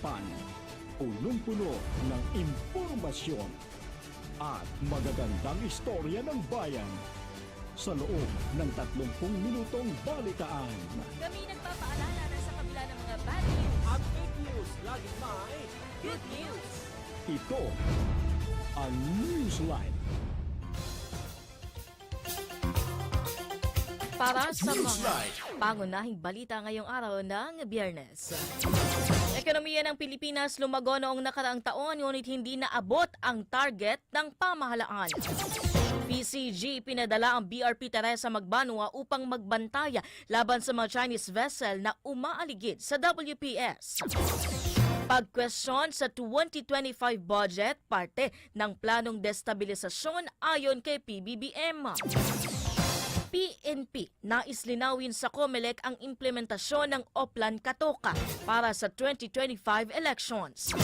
pinag-uusapan, punong-puno ng impormasyon at magagandang istorya ng bayan sa loob ng 30 minutong balitaan. Kami nagpapaalala na sa kabila ng mga bad news, At fake news, laging may good news. Ito ang Newsline. Para sa mga pangunahing balita ngayong araw ng Biyernes. Ekonomiya ng Pilipinas lumago noong nakaraang taon ngunit hindi naabot ang target ng pamahalaan. PCG pinadala ang BRP Teresa Magbanwa upang magbantaya laban sa mga Chinese vessel na umaaligid sa WPS. Pagkwestiyon sa 2025 budget, parte ng planong destabilisasyon ayon kay PBBM. PNP nais linawin sa COMELEC ang implementasyon ng Oplan Katoka para sa 2025 elections.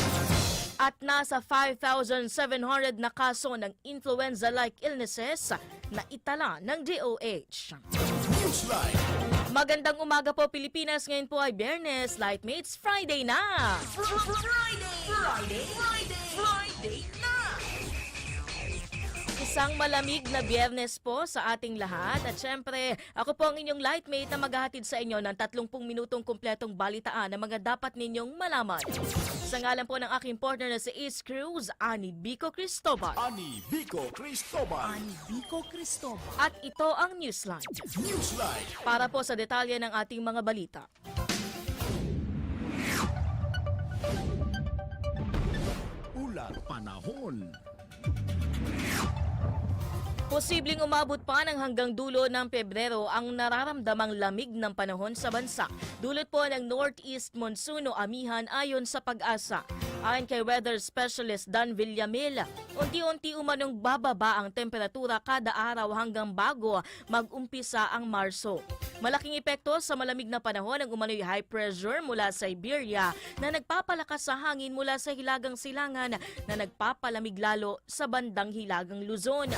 At nasa 5,700 na kaso ng influenza-like illnesses na itala ng DOH. Magandang umaga po Pilipinas, ngayon po ay Biyernes, Lightmates Friday na! Friday! Friday! Friday! Friday! Isang malamig na biyernes po sa ating lahat. At syempre, ako po ang inyong lightmate na maghahatid sa inyo ng 30 minutong kumpletong balitaan na mga dapat ninyong malaman. Sa ngalan po ng aking partner na si Ace Cruz, Ani Bico Cristobal. Ani Vico Cristobal. Vico Cristobal. At ito ang Newsline. Newsline. Para po sa detalye ng ating mga balita. Ulat panahon. Posibleng umabot pa ng hanggang dulo ng Pebrero ang nararamdamang lamig ng panahon sa bansa. Dulot po ng Northeast Monsoon o amihan ayon sa pag-asa. Ayon kay weather specialist Dan Villamil, unti-unti umanong bababa ang temperatura kada araw hanggang bago mag-umpisa ang Marso. Malaking epekto sa malamig na panahon ang umano'y high pressure mula sa Siberia na nagpapalakas sa hangin mula sa hilagang silangan na nagpapalamig lalo sa bandang hilagang Luzon.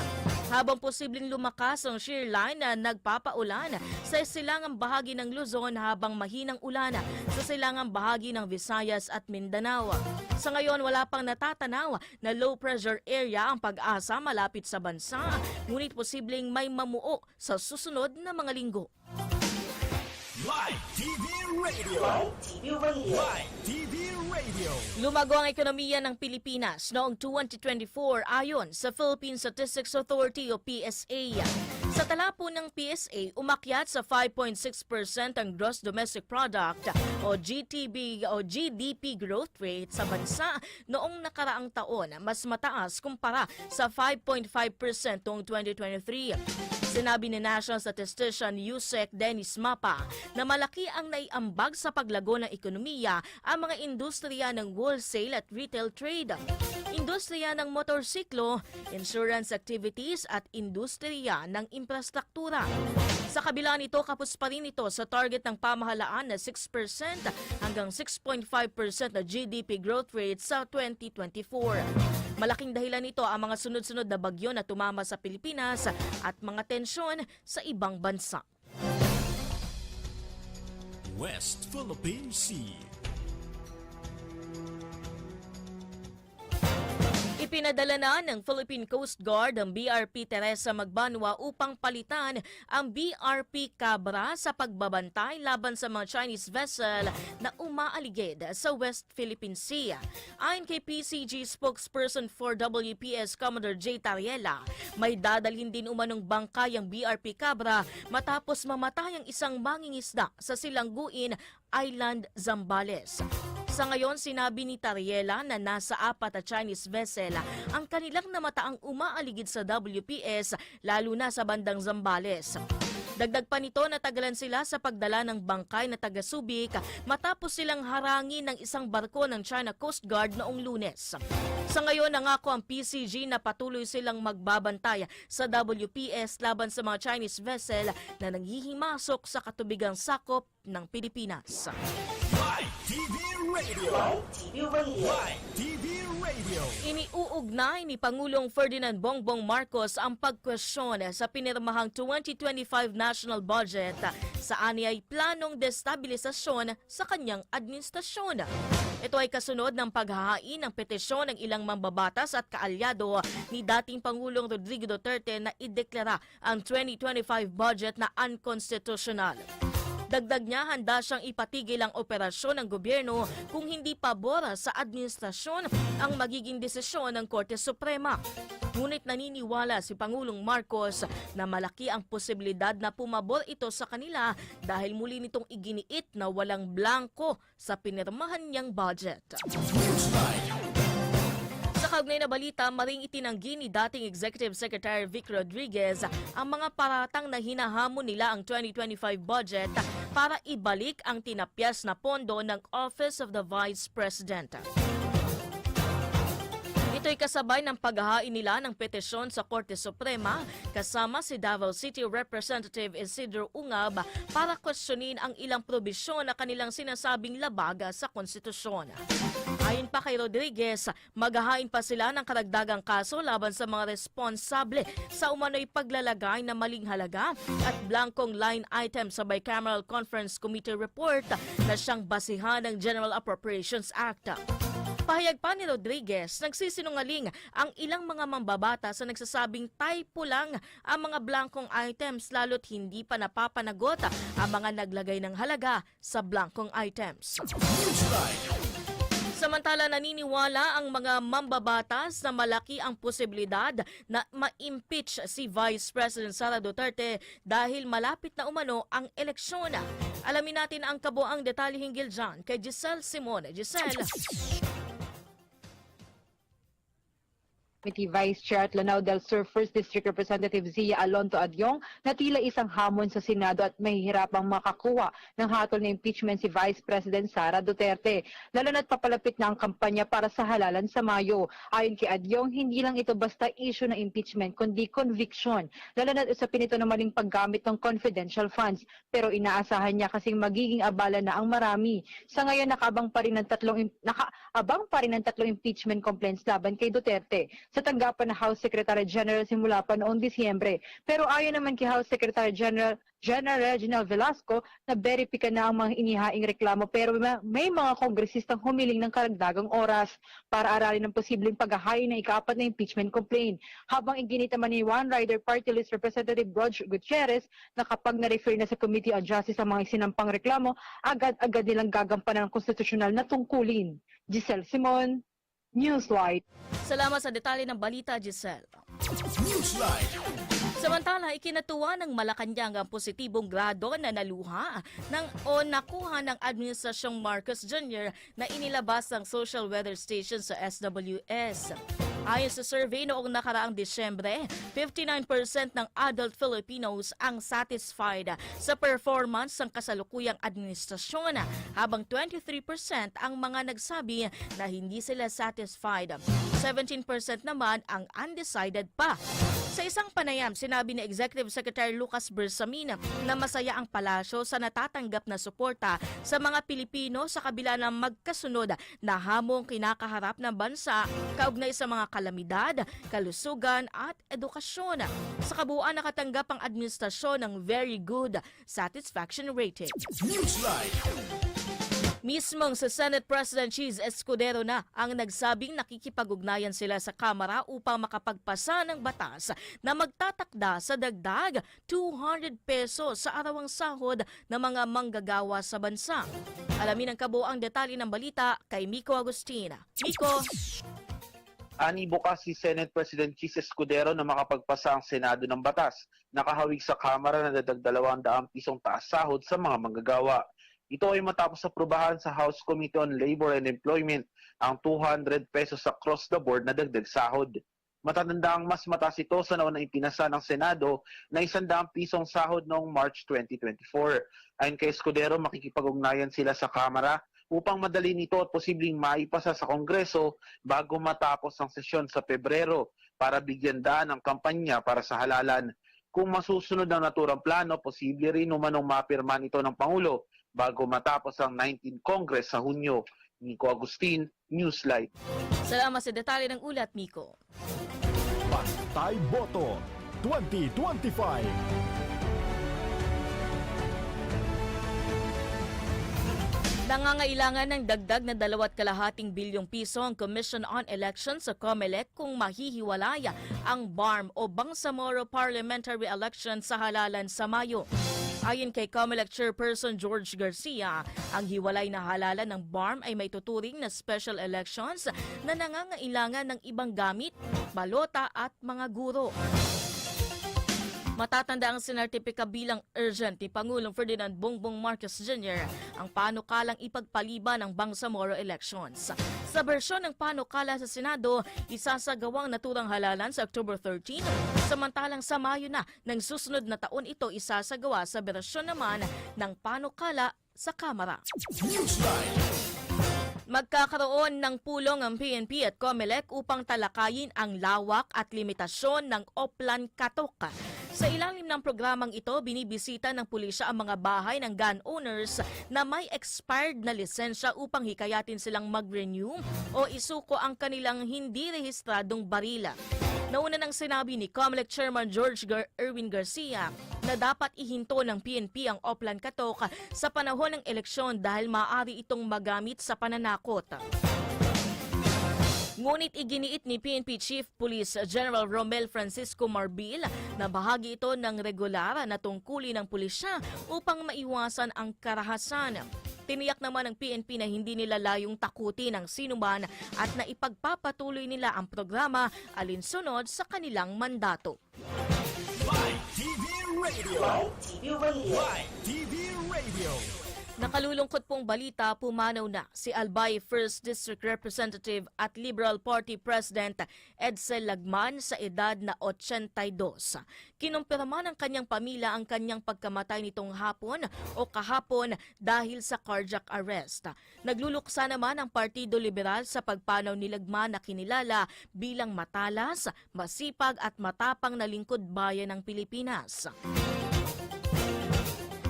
Habang posibleng lumakas ang shear line na nagpapaulan sa silangang bahagi ng Luzon habang mahinang ulan sa silangang bahagi ng Visayas at Mindanao. Sa ngayon, wala pang natatanaw na low pressure area ang pag-asa malapit sa bansa, ngunit posibleng may mamuo sa susunod na mga linggo. Live TV Radio. Live TV Radio. Live TV Radio. Lumago ang ekonomiya ng Pilipinas noong 2024 ayon sa Philippine Statistics Authority o PSA. Sa tala po ng PSA, umakyat sa 5.6% ang gross domestic product o GTB o GDP growth rate sa bansa noong nakaraang taon, mas mataas kumpara sa 5.5% noong 2023. Sinabi ni National Statistician Yusek Dennis Mapa na malaki ang naiambag sa paglago ng ekonomiya ang mga industriya ng wholesale at retail trade, industriya ng motorsiklo, insurance activities at industriya ng infrastruktura. Sa kabila nito, kapos pa rin ito sa target ng pamahalaan na 6% hanggang 6.5% na GDP growth rate sa 2024. Malaking dahilan nito ang mga sunod-sunod na bagyo na tumama sa Pilipinas at mga tensyon sa ibang bansa. West Philippine Sea. Ipinadala na ng Philippine Coast Guard ang BRP Teresa Magbanwa upang palitan ang BRP Cabra sa pagbabantay laban sa mga Chinese vessel na umaaligid sa West Philippine Sea. Ayon kay PCG spokesperson for WPS Commodore J. Tariela, may dadalhin din umanong bangkay ang BRP Cabra matapos mamatay ang isang mangingisda sa Silangguin Island, Zambales. Sa ngayon, sinabi ni Tariela na nasa apat na Chinese vessel ang kanilang namataang umaaligid sa WPS lalo na sa bandang Zambales. Dagdag pa nito natagalan sila sa pagdala ng bangkay na taga Subic matapos silang harangin ng isang barko ng China Coast Guard noong lunes. Sa ngayon, nangako ang PCG na patuloy silang magbabantay sa WPS laban sa mga Chinese vessel na nanghihimasok sa katubigang sakop ng Pilipinas. TV Radio. Live TV Radio. Iniuugnay ni Pangulong Ferdinand Bongbong Marcos ang pagkwestiyon sa pinirmahang 2025 national budget sa anyay planong destabilisasyon sa kanyang administrasyon. Ito ay kasunod ng paghahain ng petisyon ng ilang mambabatas at kaalyado ni dating Pangulong Rodrigo Duterte na ideklara ang 2025 budget na unconstitutional. Dagdag niya, handa siyang ipatigil ang operasyon ng gobyerno kung hindi pabor sa administrasyon ang magiging desisyon ng Korte Suprema. Ngunit naniniwala si Pangulong Marcos na malaki ang posibilidad na pumabor ito sa kanila dahil muli nitong iginiit na walang blanko sa pinirmahan niyang budget. Kaugnay na balita, maring itinanggi ni dating Executive Secretary Vic Rodriguez ang mga paratang na hinahamon nila ang 2025 budget para ibalik ang tinapyas na pondo ng Office of the Vice President. Ito'y kasabay ng paghahain nila ng petisyon sa Korte Suprema kasama si Davao City Representative Isidro Ungab para kwestiyonin ang ilang probisyon na kanilang sinasabing labaga sa konstitusyon. Ayon pa kay Rodriguez, maghahain pa sila ng karagdagang kaso laban sa mga responsable sa umano'y paglalagay na maling halaga at blankong line item sa Bicameral Conference Committee report na siyang basihan ng General Appropriations Act. Pahayag pa ni Rodriguez, nagsisinungaling ang ilang mga mambabata sa nagsasabing typo lang ang mga blankong items lalo't hindi pa napapanagot ang mga naglagay ng halaga sa blankong items. Samantala naniniwala ang mga mambabatas na malaki ang posibilidad na ma-impeach si Vice President Sara Duterte dahil malapit na umano ang eleksyon. Alamin natin ang kabuang detalye hinggil dyan kay Giselle Simone. Giselle. Committee Vice Chair at Lanao del Sur First District Representative Zia Alonto Adyong na tila isang hamon sa Senado at mahihirapang makakuha ng hatol na impeachment si Vice President Sara Duterte. Lalo na't papalapit na ang kampanya para sa halalan sa Mayo. Ayon kay Adyong, hindi lang ito basta issue ng impeachment kundi conviction. Lalo na't usapin ito ng maling paggamit ng confidential funds. Pero inaasahan niya kasing magiging abala na ang marami. Sa ngayon nakaabang pa rin ng tatlong nakaabang pa rin ng tatlong impeachment complaints laban kay Duterte sa tanggapan ng House Secretary General simula pa noong Disyembre. Pero ayon naman kay House Secretary General General Reginald Velasco na verifika na ang mga inihaing reklamo pero ma- may mga kongresistang humiling ng karagdagang oras para aralin ang posibleng paghahain ng ikaapat na impeachment complaint. Habang iginit naman ni One Rider Party List Representative Roger Gutierrez na kapag na-refer na sa Committee on Justice ang mga isinampang reklamo, agad-agad nilang gagampanan ng konstitusyonal na tungkulin. Giselle Simon, Newslight. Salamat sa detalye ng balita, Giselle. Newsline. Samantala, ikinatuwa ng Malacanang ang positibong grado na naluha ng o nakuha ng Administrasyong Marcos Jr. na inilabas ng Social Weather Station sa SWS. Ayon sa survey noong nakaraang Disyembre, 59% ng adult Filipinos ang satisfied sa performance ng kasalukuyang administrasyon, habang 23% ang mga nagsabi na hindi sila satisfied. 17% naman ang undecided pa. Sa isang panayam, sinabi ni Executive Secretary Lucas Bersamin na masaya ang palasyo sa natatanggap na suporta sa mga Pilipino sa kabila ng magkasunod na hamong kinakaharap ng bansa kaugnay sa mga kalamidad, kalusugan at edukasyon. Sa kabuuan nakatanggap ang administrasyon ng very good satisfaction rating. Newsline. Mismong sa Senate President Cheese Escudero na ang nagsabing nakikipag-ugnayan sila sa Kamara upang makapagpasa ng batas na magtatakda sa dagdag 200 pesos sa arawang sahod ng mga manggagawa sa bansa. Alamin ang kabuang detalye ng balita kay Miko Agustina. Miko, Ani bukas si Senate President Chis Escudero na makapagpasa ang Senado ng batas. Nakahawig sa Kamara na dadag 200 pisong taas sahod sa mga manggagawa. Ito ay matapos aprubahan sa House Committee on Labor and Employment ang 200 pesos across the board na dagdag sahod. Matatanda ang mas mataas ito sa naunang ipinasa ng Senado na 100 pisong sahod noong March 2024. Ayon kay Escudero, makikipag-ugnayan sila sa Kamara upang madali nito at posibleng maipasa sa Kongreso bago matapos ang sesyon sa Pebrero para bigyan daan ang kampanya para sa halalan. Kung masusunod ang naturang plano, posible rin umanong mapirman ito ng Pangulo bago matapos ang 19 Congress sa Hunyo. Nico Agustin, Newslight. Salamat sa detalye ng ulat, Miko. Pantay Boto 2025. Nangangailangan ng dagdag na dalawat kalahating bilyong piso ang Commission on Elections sa COMELEC kung mahihiwalay ang BARM o Bangsamoro Parliamentary Election sa halalan sa Mayo. Ayon kay COMELEC Chairperson George Garcia, ang hiwalay na halalan ng BARM ay may tuturing na special elections na nangangailangan ng ibang gamit, balota at mga guro. Matatanda ang sinertipika bilang urgent ni Pangulong Ferdinand Bongbong Marcos Jr. ang panukalang ipagpaliban ng Bangsamoro elections. Sa bersyon ng panukala sa Senado, isasagawang naturang halalan sa October 13, samantalang sa Mayo na ng susunod na taon ito isasagawa sa bersyon naman ng panukala sa Kamara. Newsline. Magkakaroon ng pulong ang PNP at COMELEC upang talakayin ang lawak at limitasyon ng Oplan Katok. Sa ilalim ng programang ito, binibisita ng pulisya ang mga bahay ng gun owners na may expired na lisensya upang hikayatin silang mag-renew o isuko ang kanilang hindi rehistradong barila. Nauna nang sinabi ni COMELEC Chairman George Gar- Erwin Garcia na dapat ihinto ng PNP ang Oplan Katok sa panahon ng eleksyon dahil maaari itong magamit sa pananakot. Ngunit iginiit ni PNP Chief Police General Romel Francisco Marbil na bahagi ito ng regular na tungkulin ng pulisya upang maiwasan ang karahasan. Tiniyak naman ng PNP na hindi nila layong takutin ang sinuman at na ipagpapatuloy nila ang programa alinsunod sa kanilang mandato. Live TV Radio. Live TV Radio. Live TV Radio. Nakalulungkot pong balita, pumanaw na si Albay 1st District Representative at Liberal Party President Edsel Lagman sa edad na 82. Kinumpirma ng kanyang pamilya ang kanyang pagkamatay nitong hapon o kahapon dahil sa cardiac arrest. Nagluluksa naman ang Partido Liberal sa pagpanaw ni Lagman na kinilala bilang matalas, masipag at matapang na lingkod bayan ng Pilipinas.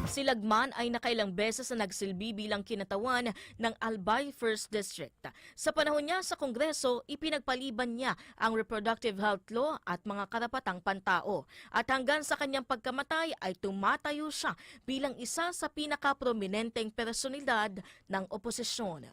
Si Lagman ay nakailang beses na nagsilbi bilang kinatawan ng Albay 1st District. Sa panahon niya sa Kongreso, ipinagpaliban niya ang reproductive health law at mga karapatang pantao. At hanggang sa kanyang pagkamatay ay tumatayo siya bilang isa sa pinakaprominenteng personalidad ng oposisyon.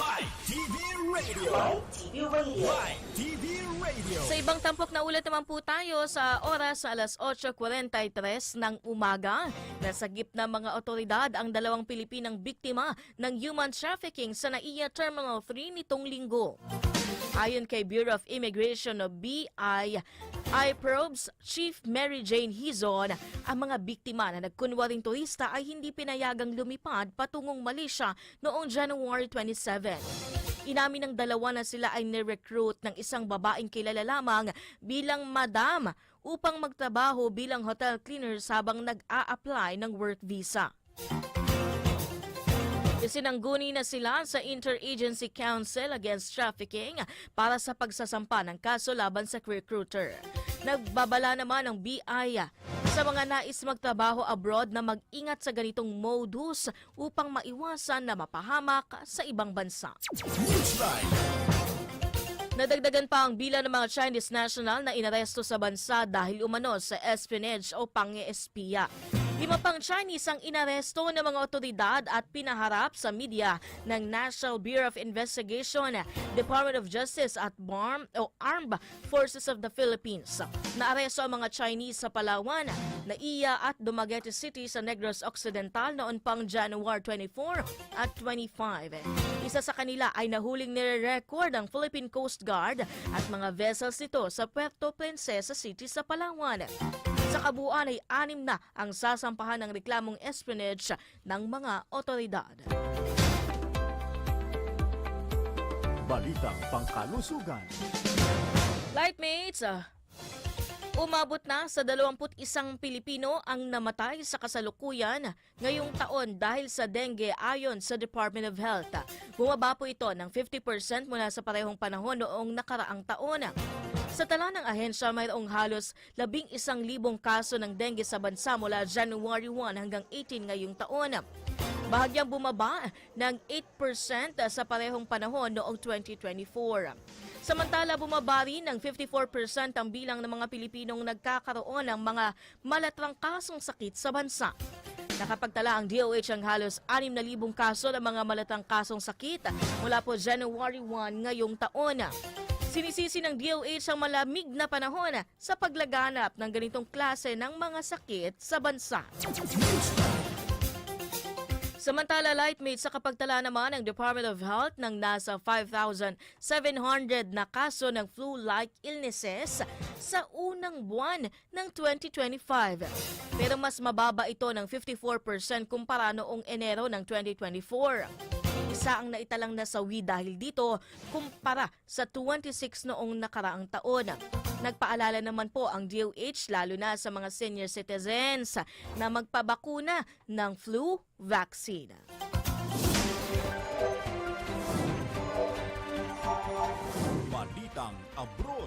Live TV Radio. Live TV Radio. Live TV Radio. Sa ibang tampok na ulat naman po tayo sa oras sa alas 8.43 ng umaga. Nasagip na mga otoridad ang dalawang Pilipinang biktima ng human trafficking sa NAIA Terminal 3 nitong linggo. Ayon kay Bureau of Immigration o BI, IPROBS Chief Mary Jane Hizon, ang mga biktima na nagkunwaring turista ay hindi pinayagang lumipad patungong Malaysia noong January 27. Inamin ng dalawa na sila ay nirecruit ng isang babaeng kilala lamang bilang madam upang magtrabaho bilang hotel cleaners habang nag-a-apply ng work visa. Isinangguni na sila sa Interagency Council Against Trafficking para sa pagsasampa ng kaso laban sa recruiter. Nagbabala naman ang BI sa mga nais magtrabaho abroad na mag-ingat sa ganitong modus upang maiwasan na mapahamak sa ibang bansa. Nadagdagan pa ang bilang ng mga Chinese national na inaresto sa bansa dahil umano sa espionage o pangi-espiya. Lima pang Chinese ang inaresto ng mga otoridad at pinaharap sa media ng National Bureau of Investigation, Department of Justice at BARM o Armed Forces of the Philippines. Naaresto ang mga Chinese sa Palawan, Naiya at Dumaguete City sa Negros Occidental noon pang January 24 at 25. Isa sa kanila ay nahuling nire-record ang Philippine Coast Guard at mga vessels nito sa Puerto Princesa City sa Palawan. Sa kabuuan ay anim na ang sasampahan ng reklamong espionage ng mga otoridad. Balitang pangkalusugan. Lightmates, ah, umabot na sa 21 Pilipino ang namatay sa kasalukuyan ngayong taon dahil sa dengue ayon sa Department of Health. Bumaba po ito ng 50% mula sa parehong panahon noong nakaraang taon. Sa tala ng ahensya, mayroong halos 11,000 kaso ng dengue sa bansa mula January 1 hanggang 18 ngayong taon. Bahagyang bumaba ng 8% sa parehong panahon noong 2024. Samantala, bumaba rin ng 54% ang bilang ng mga Pilipinong nagkakaroon ng mga malatrang kasong sakit sa bansa. Nakapagtala ang DOH ang halos 6,000 kaso ng mga malatang kasong sakit mula po January 1 ngayong taon. Sinisisi ng DOH ang malamig na panahon sa paglaganap ng ganitong klase ng mga sakit sa bansa. Samantala, Lightmate, sa kapagtala naman ng Department of Health ng nasa 5,700 na kaso ng flu-like illnesses sa unang buwan ng 2025. Pero mas mababa ito ng 54% kumpara noong Enero ng 2024. Isa ang naitalang nasawi dahil dito kumpara sa 26 noong nakaraang taon. Nagpaalala naman po ang DOH lalo na sa mga senior citizens na magpabakuna ng flu vaccine. Balitang Abroad.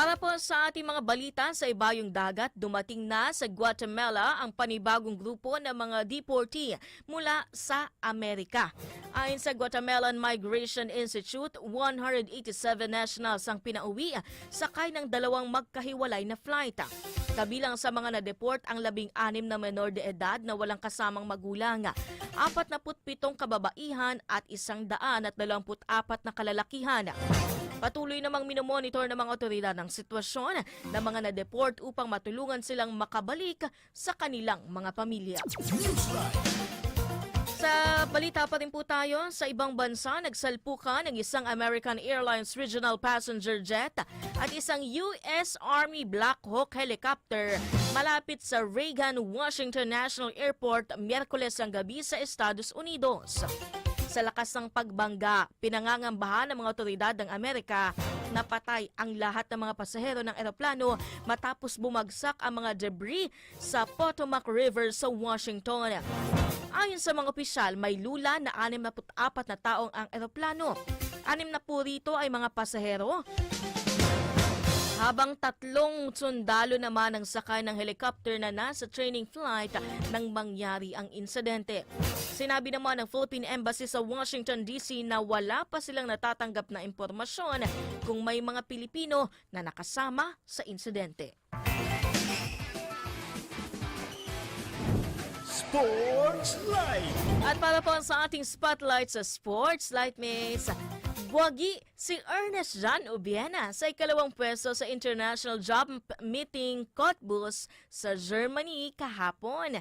Para po sa ating mga balita sa ibayong dagat, dumating na sa Guatemala ang panibagong grupo ng mga deportee mula sa Amerika. Ayon sa Guatemalan Migration Institute, 187 nationals ang pinauwi sakay ng dalawang magkahiwalay na flight. Kabilang sa mga na-deport ang labing-anim na menor de edad na walang kasamang magulang, 47 kababaihan at isang daan at 24 na kalalakihan. Patuloy namang minomonitor ng mga otoridad ang sitwasyon ng mga na-deport upang matulungan silang makabalik sa kanilang mga pamilya. Sa balita pa rin po tayo, sa ibang bansa nagsalpukan ng isang American Airlines Regional Passenger Jet at isang US Army Black Hawk helicopter malapit sa Reagan, Washington National Airport Miyerkules ang gabi sa Estados Unidos. Sa lakas ng pagbangga, pinangangambahan ng mga otoridad ng Amerika na patay ang lahat ng mga pasahero ng eroplano matapos bumagsak ang mga debris sa Potomac River sa Washington. Ayon sa mga opisyal, may lula na 64 na taong ang eroplano. Anim na po rito ay mga pasahero habang tatlong sundalo naman ang sakay ng helicopter na nasa training flight nang mangyari ang insidente. Sinabi naman ng Philippine Embassy sa Washington DC na wala pa silang natatanggap na impormasyon kung may mga Pilipino na nakasama sa insidente. Sports Live. At para po sa ating spotlight sa Sports Light Mates, Buwagi si Ernest John Ubiena sa ikalawang pwesto sa International Job Meeting Cottbus sa Germany kahapon.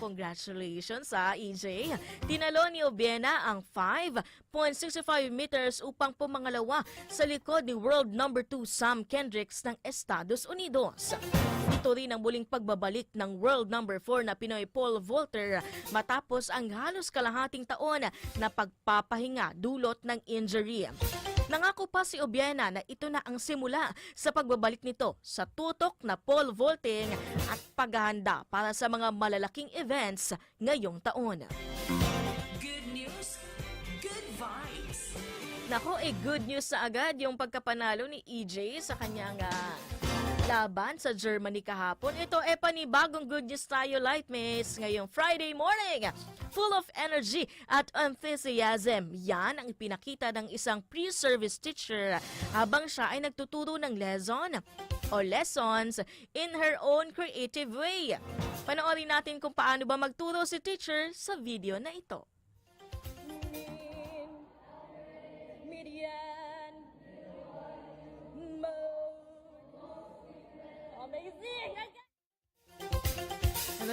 Congratulations sa EJ. Tinalo ni Ubiena ang 5.65 meters upang pumangalawa sa likod ni world number 2 Sam Kendricks ng Estados Unidos. Ito rin ang muling pagbabalik ng world number 4 na Pinoy Paul Volter matapos ang halos kalahating taon na pagpapahinga dulot ng injury. Nangako pa si Obiena na ito na ang simula sa pagbabalik nito sa tutok na pole vaulting at paghahanda para sa mga malalaking events ngayong taon. Good news, good vibes. Nako, eh good news sa agad yung pagkapanalo ni EJ sa kanyang ah, laban sa Germany kahapon. Ito eh panibagong good news tayo, Lightmates, ngayong Friday morning. Full of energy at enthusiasm. Yan ang ipinakita ng isang pre-service teacher habang siya ay nagtuturo ng lesson o lessons in her own creative way. Panoorin natin kung paano ba magturo si teacher sa video na ito.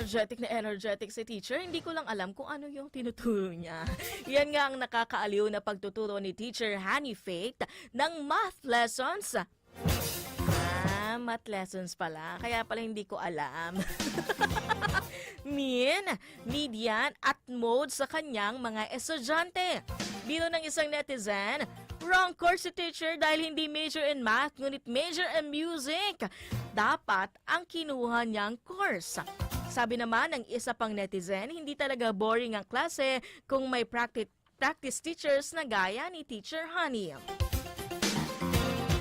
Energetic na energetic si teacher. Hindi ko lang alam kung ano yung tinuturo niya. Yan nga ang nakakaaliw na pagtuturo ni teacher Honey Faith ng math lessons. Ah, math lessons pala. Kaya pala hindi ko alam. Min, median at mode sa kanyang mga estudyante. Biro ng isang netizen, wrong course si teacher dahil hindi major in math ngunit major in music. Dapat ang kinuha niyang course. Sabi naman ng isa pang netizen, hindi talaga boring ang klase kung may practice, practice teachers na gaya ni Teacher Honey.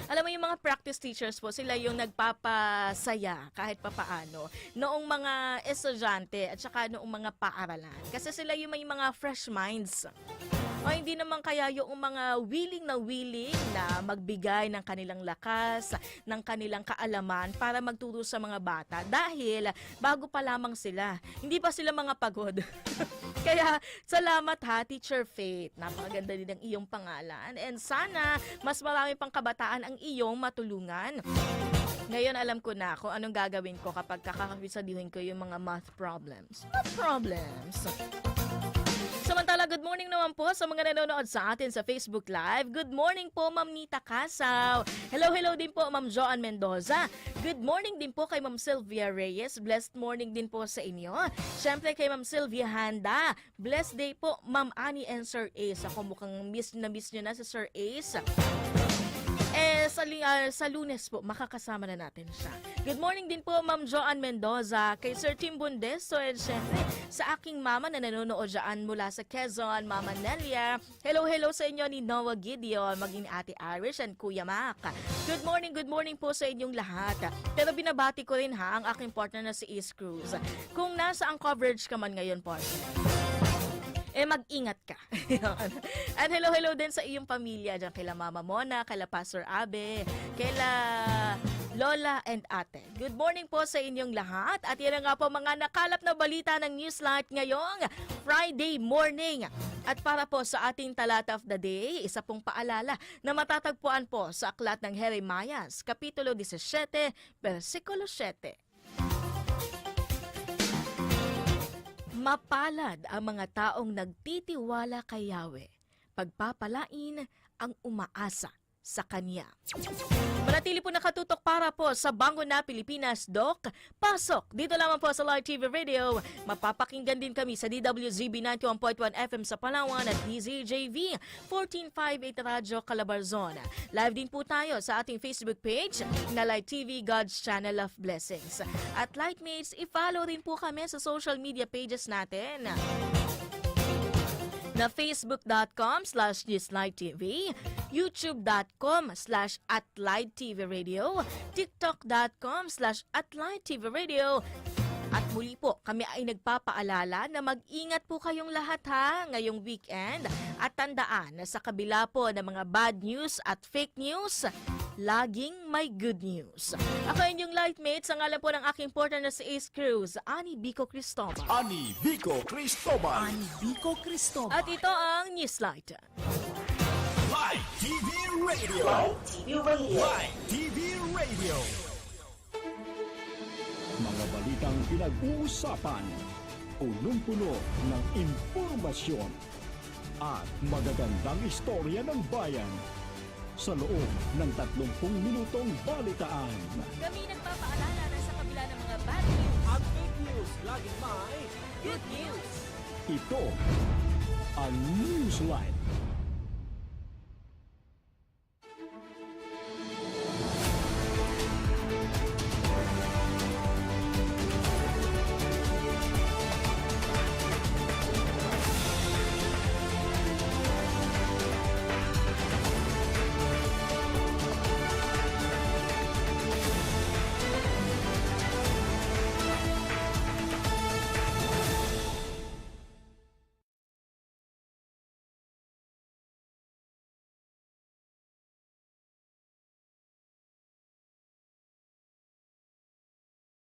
Alam mo yung mga practice teachers po, sila yung nagpapasaya kahit papaano noong mga estudyante at saka noong mga paaralan. Kasi sila yung may mga fresh minds. O hindi naman kaya yung mga willing na willing na magbigay ng kanilang lakas, ng kanilang kaalaman para magturo sa mga bata dahil bago pa lamang sila. Hindi pa sila mga pagod. Kaya salamat ha, Teacher Faith. Napakaganda din ang iyong pangalan. And sana mas marami pang kabataan ang iyong matulungan. Ngayon alam ko na kung anong gagawin ko kapag kakakabisabihin ko yung mga math problems. Math problems. Samantala, good morning naman po sa mga nanonood sa atin sa Facebook Live. Good morning po, Ma'am Nita Casaw. Hello, hello din po, Ma'am Joan Mendoza. Good morning din po kay Ma'am Sylvia Reyes. Blessed morning din po sa inyo. Siyempre kay Ma'am Sylvia Handa. Blessed day po, Ma'am Annie and Sir Ace. Ako mukhang miss na miss nyo na si Sir Ace. Sa, ah, sa lunes po, makakasama na natin siya. Good morning din po, Ma'am Joan Mendoza, kay Sir Tim Bundeso, and syempre, sa aking mama na nanonood dyan mula sa Quezon, Mama Nelia. Hello, hello sa inyo ni Noah Gideon, maging Ate Irish and Kuya Mac. Good morning, good morning po sa inyong lahat. Pero binabati ko rin ha, ang aking partner na si East Cruz. Kung nasa ang coverage ka man ngayon, partner, eh mag-ingat ka. And hello, hello din sa iyong pamilya dyan. Kaila Mama Mona, kaila Pastor Abe, kaila Lola and Ate. Good morning po sa inyong lahat. At yan nga po mga nakalap na balita ng Newslight ngayong Friday morning. At para po sa ating talat of the day, isa pong paalala na matatagpuan po sa aklat ng Jeremias, Kapitulo 17, versikulo 7. Mapalad ang mga taong nagtitiwala kay Yahweh, pagpapalain ang umaasa sa Kanya. Manatili po nakatutok para po sa Bango na Pilipinas, Doc. Pasok dito lamang po sa Live TV Radio. Mapapakinggan din kami sa DWZB 91.1 FM sa Palawan at DZJV 1458 Radyo Calabarzon. Live din po tayo sa ating Facebook page na Live TV God's Channel of Blessings. At Lightmates, i-follow rin po kami sa social media pages natin na facebook.com slash TV, youtube.com slash Radio, tiktok.com slash Radio, at muli po, kami ay nagpapaalala na mag-ingat po kayong lahat ha ngayong weekend. At tandaan na sa kabila po ng mga bad news at fake news, laging may good news. Ako inyong lightmates, ang alam po ng aking partner na si Ace Cruz, Ani Bico Cristobal. Ani Vico Cristobal. Vico Cristobal. At ito ang Newslight. Live TV Radio. Live TV Radio. Live TV Radio. Mga balitang pinag-uusapan. Punong-puno ng impormasyon. At magagandang istorya ng bayan. Sa loob ng 30 minutong balitaan. Kami nagpapaalala na sa kabila ng mga bad news At fake news, laging may good news. ito ang Newsline.